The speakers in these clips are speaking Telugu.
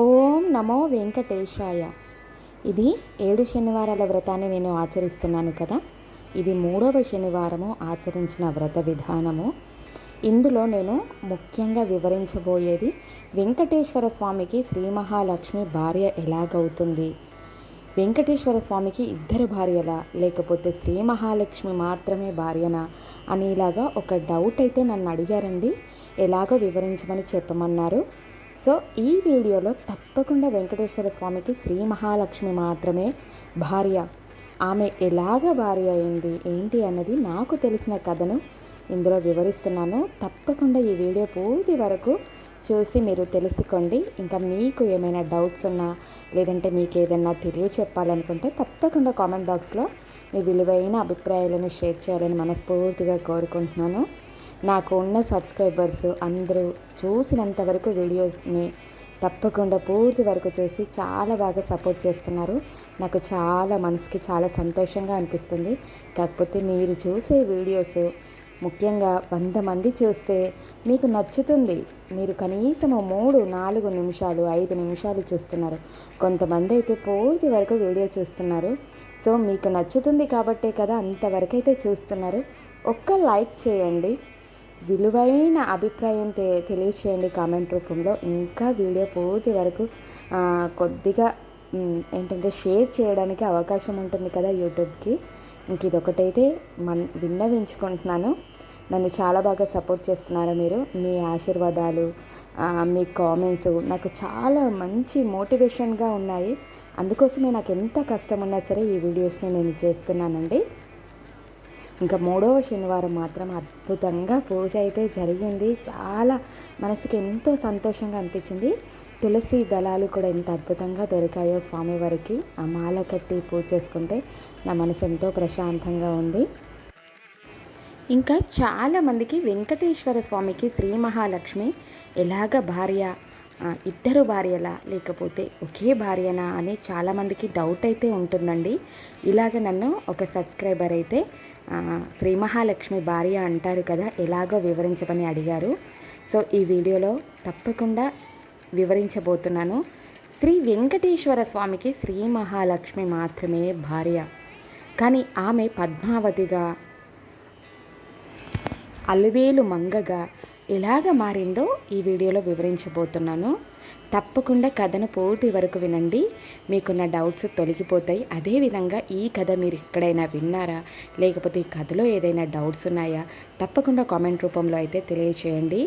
ఓం నమో వెంకటేశాయ. ఇది ఏడు శనివారాల వ్రతాన్ని నేను ఆచరిస్తున్నాను కదా. ఇది మూడవ శనివారము ఆచరించిన వ్రత విధానము. ఇందులో నేను ముఖ్యంగా వివరించబోయేది వెంకటేశ్వర స్వామికి శ్రీ మహాలక్ష్మి భార్య ఎలాగవుతుంది? వెంకటేశ్వర స్వామికి ఇద్దరు భార్యలా? లేకపోతే శ్రీ మహాలక్ష్మి మాత్రమే భార్యనా? అనేలాగా ఒక డౌట్ అయితే నన్ను అడిగారండి. ఎలాగో వివరించమని చెప్పమన్నారు. సో ఈ వీడియోలో తప్పకుండా వెంకటేశ్వర స్వామికి శ్రీ మహాలక్ష్మి మాత్రమే భార్య. ఆమె ఎలాగ భార్య అయింది ఏంటి అన్నది నాకు తెలిసిన కథను ఇందులో వివరిస్తున్నాను. తప్పకుండా ఈ వీడియో పూర్తి వరకు చూసి మీరు తెలుసుకోండి. ఇంకా మీకు ఏమైనా డౌట్స్ ఉన్నా లేదంటే మీకు ఏదైనా తెలియ చెప్పాలనుకుంటే తప్పకుండా కామెంట్ బాక్స్లో మీ విలువైన అభిప్రాయాలను షేర్ చేయాలని మనస్ఫూర్తిగా కోరుకుంటున్నాను. నాకు ఉన్న సబ్స్క్రైబర్స్ అందరూ చూసినంత వరకు వీడియోస్ని తప్పకుండా పూర్తి వరకు చూసి చాలా బాగా సపోర్ట్ చేస్తున్నారు. నాకు చాలా మనసుకి చాలా సంతోషంగా అనిపిస్తుంది. కాకపోతే మీరు చూసే వీడియోస్ ముఖ్యంగా వంద మంది చూస్తే మీకు నచ్చుతుంది. మీరు కనీసం మూడు నాలుగు నిమిషాలు ఐదు నిమిషాలు చూస్తున్నారు. కొంతమంది అయితే పూర్తి వరకు వీడియో చూస్తున్నారు. సో మీకు నచ్చుతుంది కాబట్టే కదా అంతవరకు అయితే చూస్తున్నారు. ఒక్క లైక్ చేయండి. విలువైన అభిప్రాయం తె తెలియచేయండి కామెంట్ రూపంలో. ఇంకా వీడియో పూర్తి వరకు కొద్దిగా ఏంటంటే షేర్ చేయడానికి అవకాశం ఉంటుంది కదా యూట్యూబ్కి. ఇంక ఇదొకటైతే మన్ విన్నవించుకుంటున్నాను. నన్ను చాలా బాగా సపోర్ట్ చేస్తున్నారు మీరు? మీ ఆశీర్వాదాలు మీ కామెంట్స్ నాకు చాలా మంచి మోటివేషన్గా ఉన్నాయి. అందుకోసమే నాకు ఎంత కష్టం ఉన్నా సరే ఈ వీడియోస్ని నేను చేస్తున్నానండి. ఇంకా మూడవ శనివారం మాత్రం అద్భుతంగా పూజ అయితే జరిగింది. చాలా మనసుకి ఎంతో సంతోషంగా అనిపించింది. తులసి దళాలు కూడా ఎంత అద్భుతంగా దొరికాయో స్వామివారికి ఆ మాల కట్టి పూజ చేసుకుంటే నా మనసు ఎంతో ప్రశాంతంగా ఉంది. ఇంకా చాలామందికి వెంకటేశ్వర స్వామికి శ్రీ మహాలక్ష్మి ఎలాగ భార్య ఇద్దరు భార్యలా లేకపోతే ఒకే భార్యనా అని చాలామందికి డౌట్ అయితే ఉంటుందండి. ఇలాగ నన్ను ఒక సబ్స్క్రైబర్ అయితే శ్రీ మహాలక్ష్మి భార్య అంటారు కదా ఎలాగో వివరించమని అడిగారు. సో ఈ వీడియోలో తప్పకుండా వివరించబోతున్నాను. శ్రీ వెంకటేశ్వర స్వామికి శ్రీ మహాలక్ష్మి మాత్రమే భార్య. కానీ ఆమె పద్మావతిగా అలివేలు మంగగా ఎలాగ మారిందో ఈ వీడియోలో వివరించబోతున్నాను. తప్పకుండా కథను పూర్తి వరకు వినండి. మీకున్న డౌట్స్ తొలగిపోతాయి. అదేవిధంగా ఈ కథ మీరు ఎక్కడైనా విన్నారా? లేకపోతే ఈ కథలో ఏదైనా డౌట్స్ ఉన్నాయా? తప్పకుండా కామెంట్ రూపంలో అయితే తెలియచేయండి.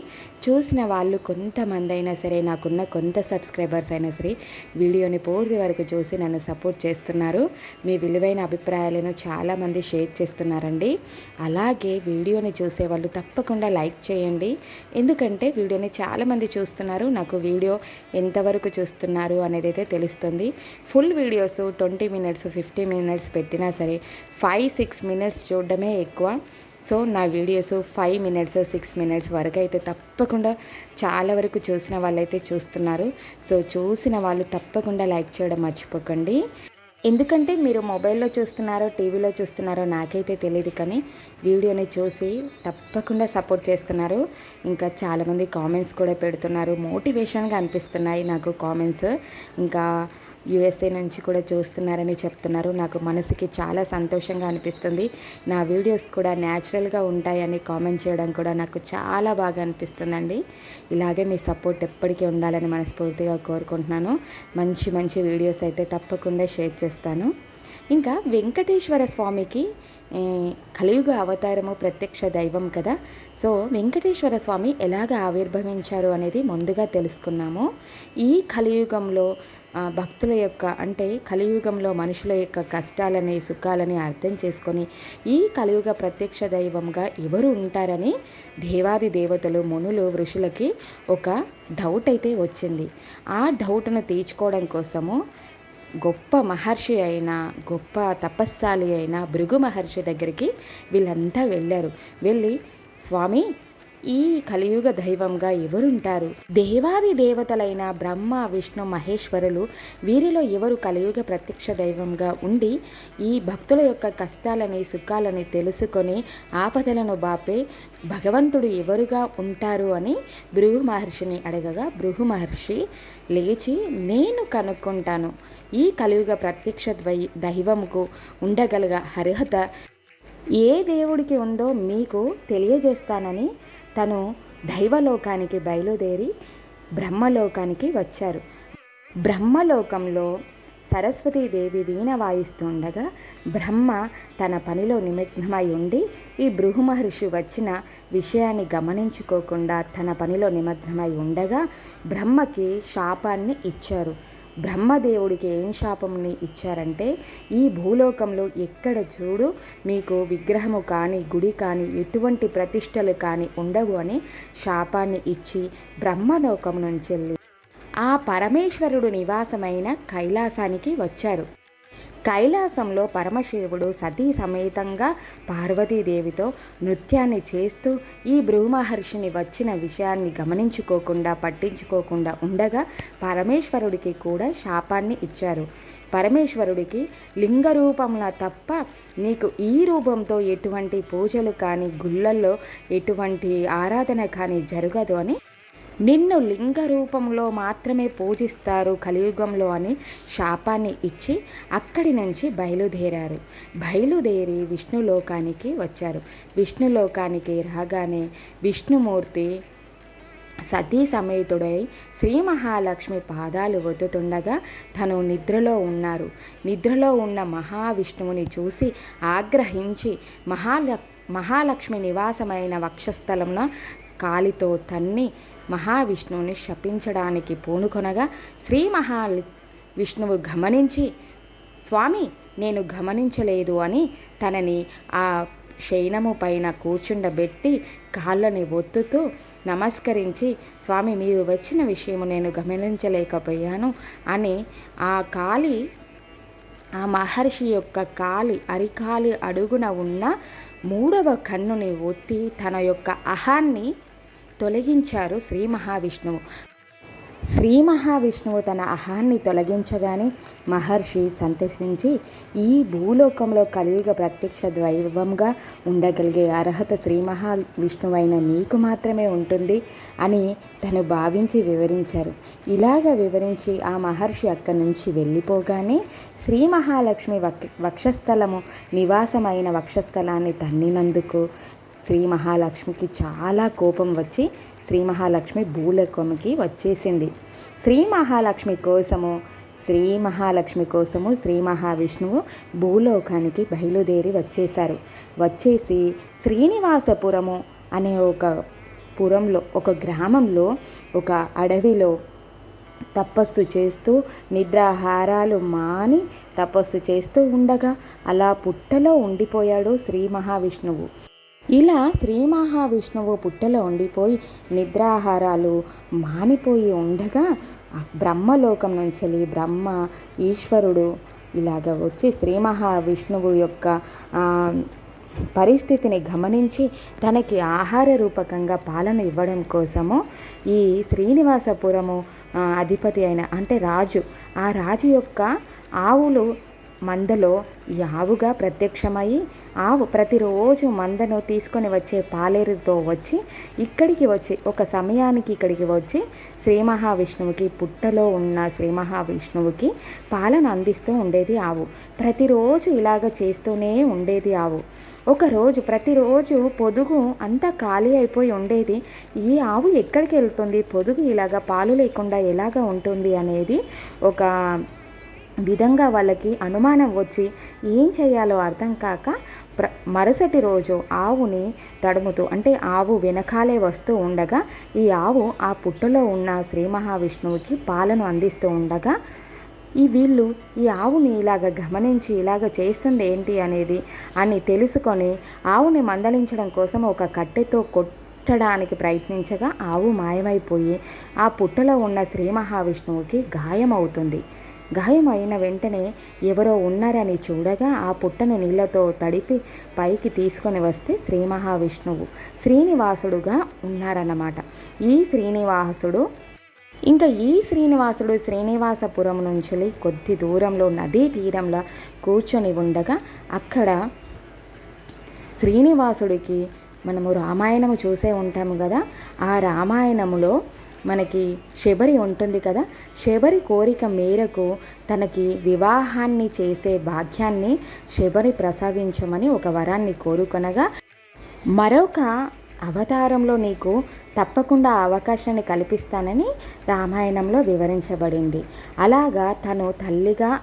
చూసిన వాళ్ళు కొంతమంది అయినా సరే నాకున్న కొంత సబ్స్క్రైబర్స్ అయినా సరే వీడియోని పూర్తి వరకు చూసి నన్ను సపోర్ట్ చేస్తున్నారు. మీ విలువైన అభిప్రాయాలను చాలామంది షేర్ చేస్తున్నారండి. అలాగే వీడియోని చూసే వాళ్ళు తప్పకుండా లైక్ చేయండి. ఎందుకంటే వీడియోని చాలామంది చూస్తున్నారు. నాకు వీడియో ఎంతవరకు చూస్తున్నారు అనేది అయితే తెలుస్తుంది. Full videos twenty minutes fifty minutes పెట్టినా సరే ఫైవ్ సిక్స్ మినిట్స్ చూడడమే ఎక్కువ. సో నా videos five minutes six minutes వరకు అయితే తప్పకుండా చాలా వరకు చూసిన వాళ్ళైతే చూస్తున్నారు. సో చూసిన వాళ్ళు తప్పకుండా లైక్ చేయడం మర్చిపోకండి. ఎందుకంటే మీరు మొబైల్లో చూస్తున్నారో టీవీలో చూస్తున్నారో నాకైతే తెలియదు కానీ వీడియోని చూసి తప్పకుండా సపోర్ట్ చేస్తున్నారు. ఇంకా చాలామంది కామెంట్స్ కూడా పెడుతున్నారు. మోటివేషన్గా అనిపిస్తున్నాయి నాకు కామెంట్స్. ఇంకా యుఎస్ఏ నుంచి కూడా చూస్తున్నారని చెప్తున్నారు. నాకు మనసుకి చాలా సంతోషంగా అనిపిస్తుంది. నా వీడియోస్ కూడా న్యాచురల్గా ఉంటాయని కామెంట్ చేయడం కూడా నాకు చాలా బాగా అనిపిస్తుందండి. ఇలాగే మీ సపోర్ట్ ఎప్పటికీ ఉండాలని మనస్ఫూర్తిగా కోరుకుంటున్నాను. మంచి మంచి వీడియోస్ అయితే తప్పకుండా షేర్ చేస్తాను. ఇంకా వెంకటేశ్వర స్వామికి కలియుగ అవతారము ప్రత్యక్ష దైవం కదా. సో వెంకటేశ్వర స్వామి ఎలాగ ఆవిర్భవించారు అనేది ముందుగా తెలుసుకున్నాము. ఈ కలియుగంలో భక్తుల యొక్క అంటే కలియుగంలో మనుషుల యొక్క కష్టాలని సుఖాలని అర్థం చేసుకొని ఈ కలియుగ ప్రత్యక్ష దైవంగా ఎవరు ఉంటారని దేవాది దేవతలు మునులు ఋషులకి ఒక డౌట్ అయితే వచ్చింది. ఆ డౌట్ను తీర్చుకోవడం కోసము గొప్ప మహర్షి అయిన గొప్ప తపస్సాలి అయిన భృగు మహర్షి దగ్గరికి వీళ్ళంతా వెళ్ళారు. వెళ్ళి స్వామి ఈ కలియుగ దైవంగా ఎవరుంటారు? దేవాది దేవతలైన బ్రహ్మ విష్ణు మహేశ్వరులు వీరిలో ఎవరు కలియుగ ప్రత్యక్ష దైవంగా ఉండి ఈ భక్తుల యొక్క కష్టాలని సుఖాలని తెలుసుకొని ఆపదలను బాపే భగవంతుడు ఎవరుగా ఉంటారు అని భృగు మహర్షిని అడగగా భృగు మహర్షి లేచి నేను కనుక్కుంటాను. ఈ కలియుగ ప్రత్యక్ష ద్వై దైవముకు ఉండగలగ అర్హత ఏ దేవుడికి ఉందో మీకు తెలియజేస్తానని తను దైవలోకానికి బయలుదేరి బ్రహ్మలోకానికి వచ్చారు. బ్రహ్మలోకంలో సరస్వతీదేవి వీణ వాయిస్తుండగా బ్రహ్మ తన పనిలో నిమగ్నమై ఉండి ఈ భృహు మహర్షి వచ్చిన విషయాన్ని గమనించుకోకుండా తన పనిలో నిమగ్నమై ఉండగా బ్రహ్మకి శాపాన్ని ఇచ్చారు. బ్రహ్మదేవుడికి ఏం శాపంని ఇచ్చారంటే ఈ భూలోకంలో ఎక్కడ చూడు మీకు విగ్రహము కానీ గుడి కానీ ఎటువంటి ప్రతిష్టలు కానీ ఉండవు అని శాపాన్ని ఇచ్చి బ్రహ్మలోకం నుంచి వెళ్ళి ఆ పరమేశ్వరుడు నివాసమైన కైలాసానికి వచ్చారు. కైలాసంలో పరమశివుడు సతీ సమేతంగా పార్వతీదేవితో నృత్యాన్ని చేస్తూ ఈ భృమహర్షిని వచ్చిన విషయాన్ని గమనించుకోకుండా పట్టించుకోకుండా ఉండగా పరమేశ్వరుడికి కూడా శాపాన్ని ఇచ్చారు. పరమేశ్వరుడికి లింగ రూపంలో తప్ప నీకు ఈ రూపంతో ఎటువంటి పూజలు కానీ గుళ్ళల్లో ఎటువంటి ఆరాధన కానీ జరగదు అని నిన్ను లింగ రూపంలో మాత్రమే పూజిస్తారు కలియుగంలో అని శాపాన్ని ఇచ్చి అక్కడి నుంచి బయలుదేరారు. బయలుదేరి విష్ణులోకానికి వచ్చారు. విష్ణులోకానికి రాగానే విష్ణుమూర్తి సతీ సమేతుడై శ్రీ మహాలక్ష్మి పాదాలు వద్దుతుండగా తను నిద్రలో ఉన్నారు. నిద్రలో ఉన్న మహావిష్ణువుని చూసి ఆగ్రహించి మహాల మహాలక్ష్మి నివాసమైన వక్షస్థలంలో కాలితో తన్ని మహావిష్ణువుని శపించడానికి పూనుకొనగా శ్రీ మహా విష్ణువు గమనించి స్వామి నేను గమనించలేదు అని తనని ఆ శయనము పైన కూర్చుండబెట్టి కాళ్ళని ఒత్తుతూ నమస్కరించి స్వామి మీరు వచ్చిన విషయము నేను గమనించలేకపోయాను అని ఆ కాలి ఆ మహర్షి యొక్క కాలి అరికాలి అడుగున ఉన్న మూడవ కన్నుని ఒత్తి తన యొక్క అహాన్ని తొలగించారు శ్రీ మహావిష్ణువు. శ్రీ మహావిష్ణువు తన అహాన్ని తొలగించగానే మహర్షి సంతసించి ఈ భూలోకంలో కలియుగ ప్రత్యక్ష దైవంగా ఉండగలిగే అర్హత శ్రీ మహావిష్ణువైన నీకు మాత్రమే ఉంటుంది అని తను భావించి వివరించారు. ఇలాగ వివరించి ఆ మహర్షి అక్కడి నుంచి వెళ్ళిపోగానే శ్రీ మహాలక్ష్మి వక్షస్థలము నివాసమైన వక్షస్థలాన్ని తన్నినందుకు శ్రీ మహాలక్ష్మికి చాలా కోపం వచ్చి శ్రీ మహాలక్ష్మి భూలోకంకి వచ్చేసింది. శ్రీ మహాలక్ష్మి కోసము శ్రీ మహాలక్ష్మి కోసము శ్రీ మహావిష్ణువు భూలోకానికి బయలుదేరి వచ్చేశారు. వచ్చేసి శ్రీనివాసపురము అనే ఒక పురంలో ఒక గ్రామంలో ఒక అడవిలో తపస్సు చేస్తూ నిద్రాహారాలు మాని తపస్సు చేస్తూ ఉండగా అలా పుట్టలో ఉండిపోయాడు శ్రీ మహావిష్ణువు. ఇలా శ్రీ మహావిష్ణువు పుట్టలో ఉండిపోయి నిద్రాహారాలు మానిపోయి ఉండగా బ్రహ్మలోకం నుంచి బ్రహ్మ ఈశ్వరుడు ఇలాగ వచ్చి శ్రీ మహావిష్ణువు యొక్క పరిస్థితిని గమనించి తనకి ఆహార రూపకంగా పాలన ఇవ్వడం కోసము ఈ శ్రీనివాసపురము అధిపతి అయిన అంటే రాజు ఆ రాజు యొక్క ఆవులు మందలో ఈ ఆవుగా ప్రత్యక్షమై ఆవు ప్రతిరోజు మందను తీసుకొని వచ్చే పాలేరుతో వచ్చి ఇక్కడికి వచ్చి ఒక సమయానికి ఇక్కడికి వచ్చి శ్రీ మహావిష్ణువుకి పుట్టలో ఉన్న శ్రీ మహావిష్ణువుకి పాలన అందిస్తూ ఉండేది ఆవు. ప్రతిరోజు ఇలాగ చేస్తూనే ఉండేది ఆవు. ఒకరోజు ప్రతిరోజు పొదుగు అంతా ఖాళీ అయిపోయి ఉండేది. ఈ ఆవు ఎక్కడికి వెళ్తుంది? పొదుగు ఇలాగ పాలు లేకుండా ఎలాగ ఉంటుంది అనేది ఒక విధంగా వాళ్ళకి అనుమానం వచ్చి ఏం చేయాలో అర్థం కాక ప్ర మరుసటి రోజు ఆవుని తడుముతూ అంటే ఆవు వెనకాలే వస్తూ ఉండగా ఈ ఆవు ఆ పుట్టలో ఉన్న శ్రీ మహావిష్ణువుకి పాలను అందిస్తూ ఉండగా ఈ వీళ్ళు ఈ ఆవుని ఇలాగ గమనించి ఇలాగ చేస్తుంది ఏంటి అనేది అని తెలుసుకొని ఆవుని మందలించడం కోసం ఒక కట్టెతో కొట్టడానికి ప్రయత్నించగా ఆవు మాయమైపోయి ఆ పుట్టలో ఉన్న శ్రీ మహావిష్ణువుకి గాయమవుతుంది. గాయం అయిన వెంటనే ఎవరో ఉన్నారని చూడగా ఆ పుట్టను నీళ్ళతో తడిపి పైకి తీసుకొని వస్తే శ్రీ మహావిష్ణువు శ్రీనివాసుడుగా ఉన్నారన్నమాట. ఈ శ్రీనివాసుడు ఇంకా ఈ శ్రీనివాసుడు శ్రీనివాసపురం నుంచి కొద్ది దూరంలో నదీ తీరంలో కూర్చొని ఉండగా అక్కడ శ్రీనివాసుడికి మనము రామాయణము చూసే ఉంటాము కదా ఆ రామాయణములో మనకి శబరి ఉంటుంది కదా. శబరి కోరిక మేరకు తనకి వివాహాన్ని చేసే భాగ్యాన్ని శబరి ప్రసాదించమని ఒక వరాన్ని కోరుకొనగా మరొక అవతారంలో నీకు తప్పకుండా అవకాశాన్ని కల్పిస్తానని రామాయణంలో వివరించబడింది. అలాగా తను తల్లిగా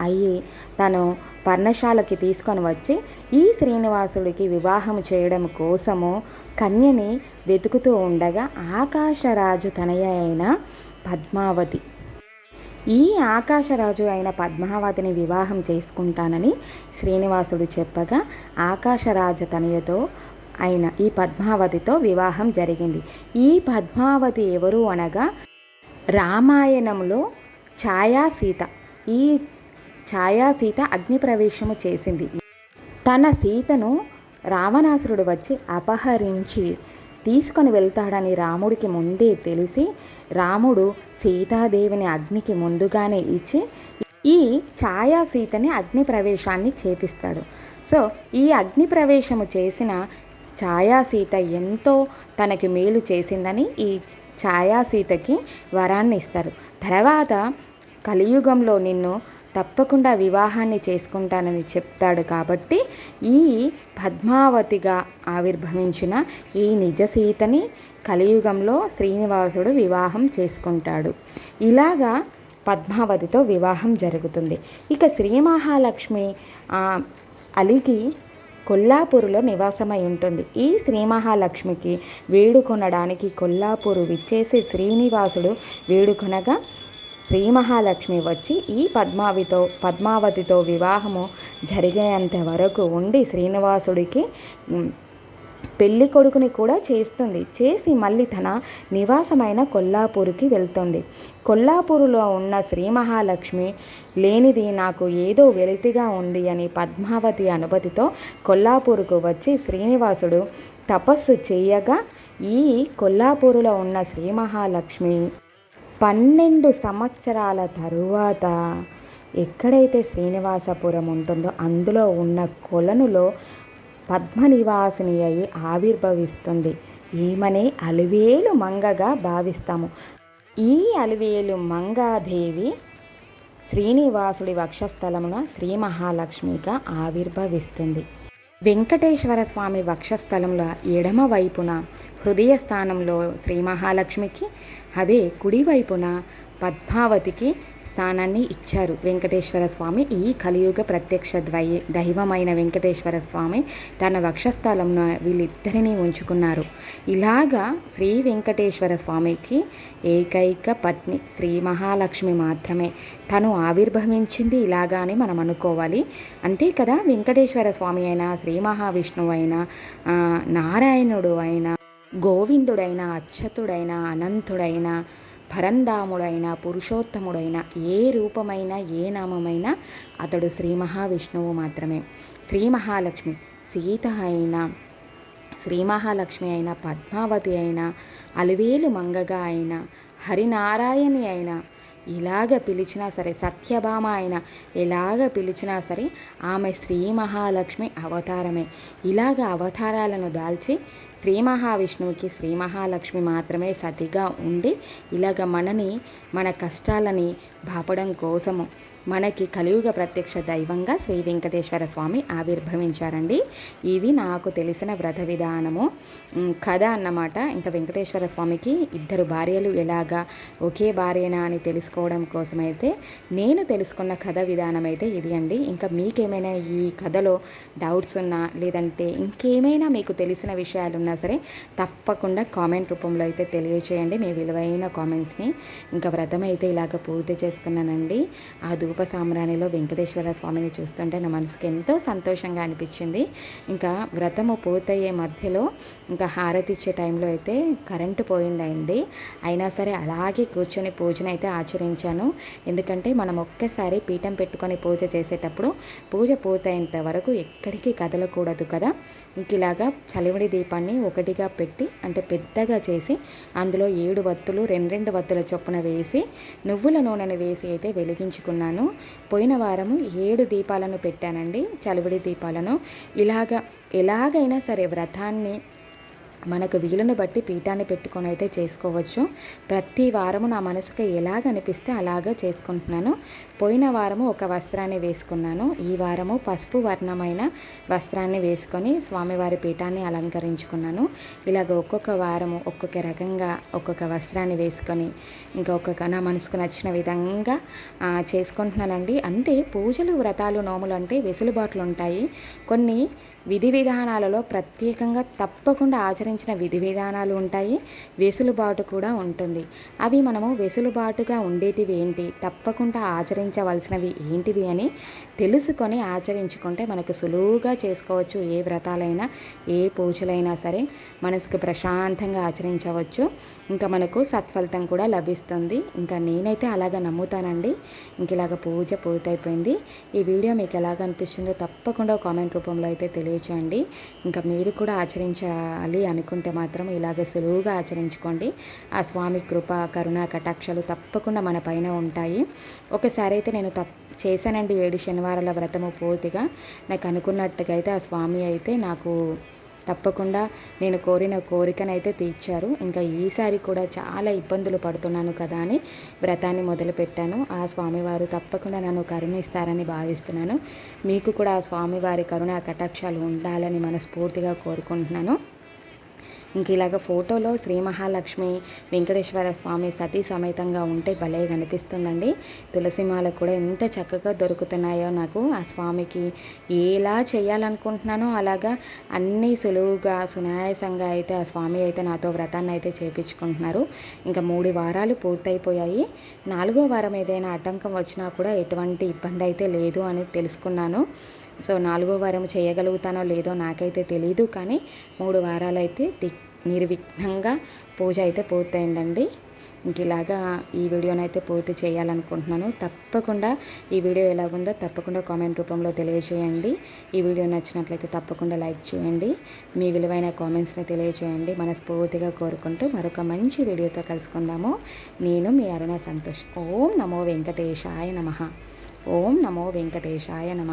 అయ్యి తను పర్ణశాలకి తీసుకొని వచ్చి ఈ శ్రీనివాసుడికి వివాహం చేయడం కోసము కన్యని వెతుకుతూ ఉండగా ఆకాశరాజు తనయ అయిన పద్మావతి. ఈ ఆకాశరాజు అయిన పద్మావతిని వివాహం చేసుకుంటానని శ్రీనివాసుడు చెప్పగా ఆకాశరాజు తనయతో అయిన ఈ పద్మావతితో వివాహం జరిగింది. ఈ పద్మావతి ఎవరు అనగా రామాయణంలో ఛాయా సీత ఈ ఛాయా సీత అగ్నిప్రవేశము చేసింది. తన సీతను రావణాసురుడు వచ్చి అపహరించి తీసుకొని వెళ్తాడని రాముడికి ముందే తెలిసి రాముడు సీతాదేవిని అగ్నికి ముందుగానే ఇచ్చి ఈ ఛాయా సీతని అగ్ని ప్రవేశాన్ని చేపిస్తాడు. సో ఈ అగ్ని ప్రవేశము చేసిన ఛాయాసీత ఎంతో తనకి మేలు చేసిందని ఈ ఛాయాసీతకి వరాన్ని ఇస్తారు. తర్వాత కలియుగంలో నిన్ను తప్పకుండా వివాహాన్ని చేసుకుంటానని చెప్తాడు కాబట్టి ఈ పద్మావతిగా ఆవిర్భవించిన ఈ నిజ సీతని కలియుగంలో శ్రీనివాసుడు వివాహం చేసుకుంటాడు. ఇలాగా పద్మావతితో వివాహం జరుగుతుంది. ఇక శ్రీ మహాలక్ష్మి అలిగి కొల్లాపూరులో నివాసమై ఉంటుంది. ఈ శ్రీ మహాలక్ష్మికి వేడుకొనడానికి కొల్లాపూరు విచ్చేసి శ్రీనివాసుడు వేడుకొనగా శ్రీ మహాలక్ష్మి వచ్చి ఈ పద్మావితో పద్మావతితో వివాహము జరిగేంత వరకు ఉండి శ్రీనివాసుడికి పెళ్ళి కొడుకుని కూడా చేస్తుంది. చేసి మళ్ళీ తన నివాసమైన కొల్లాపూర్కి వెళ్తుంది. కొల్లాపూరులో ఉన్న శ్రీ మహాలక్ష్మి లేనిది నాకు ఏదో వెలితిగా ఉంది అని పద్మావతి అనుమతితో కొల్లాపూరుకు వచ్చి శ్రీనివాసుడు తపస్సు చేయగా ఈ కొల్లాపూరులో ఉన్న శ్రీ మహాలక్ష్మి పన్నెండు సంవత్సరాల తరువాత ఎక్కడైతే శ్రీనివాసపురం ఉంటుందో అందులో ఉన్న కొలనులో పద్మనివాసిని అయి ఆవిర్భవిస్తుంది. ఈమెనే అలివేలు మంగగా భావిస్తాము. ఈ అలివేలు మంగాదేవి శ్రీనివాసుడి వక్షస్థలమున శ్రీ మహాలక్ష్మిగా ఆవిర్భవిస్తుంది. వెంకటేశ్వర స్వామి వక్షస్థలంలో ఎడమ వైపున హృదయ స్థానంలో శ్రీ మహాలక్ష్మికి అదే కుడివైపున పద్మావతికి స్థానాన్ని ఇచ్చారు వెంకటేశ్వర స్వామి. ఈ కలియుగ ప్రత్యక్ష ద్వై దైవమైన వెంకటేశ్వర స్వామి తన వక్షస్థలంలో వీళ్ళిద్దరినీ ఉంచుకున్నారు. ఇలాగా శ్రీ వెంకటేశ్వర స్వామికి ఏకైక పత్ని శ్రీ మహాలక్ష్మి మాత్రమే. తను ఆవిర్భవించింది ఇలాగా అని మనం అనుకోవాలి. అంతే కదా వెంకటేశ్వర స్వామి అయినా శ్రీ మహావిష్ణువు అయినా నారాయణుడు అయినా. గోవిందుడైన అచ్చతుడైన అనంతుడైన పరంధాముడైన పురుషోత్తముడైన ఏ రూపమైన ఏ నామమైనా అతడు శ్రీ మహావిష్ణువు మాత్రమే. శ్రీ మహాలక్ష్మి సీత అయిన శ్రీ మహాలక్ష్మి అయిన పద్మావతి అయిన అలివేలు మంగగా అయిన హరినారాయణి అయిన ఇలాగ పిలిచినా సరే సత్యభామ అయిన ఎలాగ పిలిచినా సరే ఆమె శ్రీ మహాలక్ష్మి అవతారమే. ఇలాగ అవతారాలను దాల్చి శ్రీ మహావిష్ణువుకి శ్రీ మహాలక్ష్మి మాత్రమే సతిగా ఉండి ఇలాగ మనని మన కష్టాలని బాపడం కోసము మనకి కలియుగ ప్రత్యక్ష దైవంగా శ్రీ వెంకటేశ్వర స్వామి ఆవిర్భవించారండి. ఇది నాకు తెలిసిన వ్రత విధానము. కథ అన్నమాట. ఇంకా వెంకటేశ్వర స్వామికి ఇద్దరు భార్యలు ఎలాగా ఒకే భార్యనా అని తెలుసుకోవడం కోసమైతే నేను తెలుసుకున్న కథ విధానం అయితే ఇది అండి. ఇంకా మీకేమైనా ఈ కథలో డౌట్స్ ఉన్నా లేదంటే ఇంకేమైనా మీకు తెలిసిన విషయాలు ఉన్నా సరే తప్పకుండా కామెంట్ రూపంలో అయితే తెలియచేయండి. మీ విలువైన కామెంట్స్ని. ఇంకా వ్రత వ్రతం అయితే ఇలాగ పూర్తి చేసుకున్నానండి ఆ ధూప సామ్రాణిలో వెంకటేశ్వర స్వామిని చూస్తుంటే నా మనసుకి ఎంతో సంతోషంగా అనిపించింది. ఇంకా వ్రతము పూర్తయ్యే మధ్యలో ఇంకా హారతి ఇచ్చే టైంలో అయితే కరెంటు పోయిందండి. అయినా సరే అలాగే కూర్చొని పూజను అయితే ఆచరించాను. ఎందుకంటే మనం ఒక్కసారి పీఠం పెట్టుకొని పూజ చేసేటప్పుడు పూజ పూర్తయినంత వరకు ఎక్కడికి కదలకూడదు కదా. ఇంక ఇలాగా చలివిడి దీపాన్ని ఒకటిగా పెట్టి అంటే పెద్దగా చేసి అందులో ఏడు వత్తులు రెండు రెండు వత్తుల చొప్పున వేసి నువ్వుల నూనెను వేసి అయితే వెలిగించుకున్నాను. పోయిన వారము ఏడు దీపాలను పెట్టానండి చలివిడి దీపాలను. ఇలాగ ఎలాగైనా సరే వ్రతాన్ని మనకు వీలును బట్టి పీఠాన్ని పెట్టుకొని అయితే చేసుకోవచ్చు. ప్రతి వారము నా మనసుకి ఎలాగ అనిపిస్తే అలాగా చేసుకుంటున్నాను. పోయిన వారము ఒక వస్త్రాన్ని వేసుకున్నాను. ఈ వారము పసుపు వర్ణమైన వస్త్రాన్ని వేసుకొని స్వామివారి పీఠాన్ని అలంకరించుకున్నాను. ఇలాగ ఒక్కొక్క వారము ఒక్కొక్క రకంగా ఒక్కొక్క వస్త్రాన్ని వేసుకొని ఇంకా ఒక్కొక్క నా మనసుకు నచ్చిన విధంగా చేసుకుంటున్నానండి. అంతే పూజలు వ్రతాలు నోములు అంటే వెసులుబాట్లు ఉంటాయి. కొన్ని విధి విధానాలలో ప్రత్యేకంగా తప్పకుండా ఆచరించిన విధి విధానాలు ఉంటాయి. వెసులుబాటు కూడా ఉంటుంది. అవి మనము వెసులుబాటుగా ఉండేటివి ఏంటి? తప్పకుండా ఆచరించవలసినవి ఏంటివి అని తెలుసుకొని ఆచరించుకుంటే మనకు సులువుగా చేసుకోవచ్చు. ఏ వ్రతాలైనా ఏ పూజలైనా సరే మనసుకు ప్రశాంతంగా ఆచరించవచ్చు. ఇంకా మనకు సత్ఫలితం కూడా లభిస్తుంది. ఇంకా నేనైతే అలాగ నమ్ముతానండి. ఇంక ఇలాగ పూజ పూర్తయిపోయింది. ఈ వీడియో మీకు ఎలాగ అనిపిస్తుందో తప్పకుండా కామెంట్ రూపంలో అయితే తెలియచేయండి ఇంకా మీరు కూడా ఆచరించాలి అనుకుంటే మాత్రం ఇలాగే సులువుగా ఆచరించుకోండి. ఆ స్వామి కృప కరుణ కటాక్షాలు తప్పకుండా మన పైన ఉంటాయి. ఒకసారి అయితే నేను తప్ చేశానండి ఏడు శనివారాల వ్రతము పూర్తిగా. నాకు అనుకున్నట్టుగా అయితే ఆ స్వామి అయితే నాకు తప్పకుండా నేను కోరిన కోరికనైతే తీర్చారు. ఇంకా ఈసారి కూడా చాలా ఇబ్బందులు పడుతున్నాను కదా అని వ్రతాన్ని మొదలుపెట్టాను. ఆ స్వామివారు తప్పకుండా నన్ను కరుణిస్తారని భావిస్తున్నాను. మీకు కూడా ఆ స్వామివారి కరుణ కటాక్షాలు ఉండాలని మనస్ఫూర్తిగా కోరుకుంటున్నాను. ఇంక ఇలాగ ఫోటోలో శ్రీ మహాలక్ష్మి వెంకటేశ్వర స్వామి సతీ సమేతంగా ఉంటే భలే కనిపిస్తుందండి. తులసిమాల కూడా ఎంత చక్కగా దొరుకుతున్నాయో నాకు ఆ స్వామికి. ఎలా చేయాలనుకుంటున్నానో అలాగా అన్నీ సులువుగా సునాయాసంగా అయితే ఆ స్వామి అయితే నాతో వ్రతాన్ని అయితే చేపించుకుంటున్నారు. ఇంకా మూడు వారాలు పూర్తయిపోయాయి. నాలుగో వారం ఏదైనా ఆటంకం వచ్చినా కూడా ఎటువంటి ఇబ్బంది అయితే లేదు అని తెలుసుకున్నాను. సో నాలుగో వారం చేయగలుగుతానో లేదో నాకైతే తెలియదు కానీ మూడు వారాలు అయితే నిర్విఘ్నంగా పూజ అయితే పూర్తయిందండి. ఇంక ఇలాగా ఈ వీడియోని అయితే పూర్తి చేయాలనుకుంటున్నాను. తప్పకుండా ఈ వీడియో ఎలాగుందో తప్పకుండా కామెంట్ రూపంలో తెలియజేయండి. ఈ వీడియో నచ్చినట్లయితే తప్పకుండా లైక్ చేయండి. మీ విలువైన కామెంట్స్ని తెలియజేయండి. మనస్ఫూర్తిగా కోరుకుంటూ మరొక మంచి వీడియోతో కలుసుకుందాము. నేను మీ అరుణ సంతోష్. ఓం నమో వెంకటేశాయ నమ. ఓం నమో వెంకటేశాయ నమ.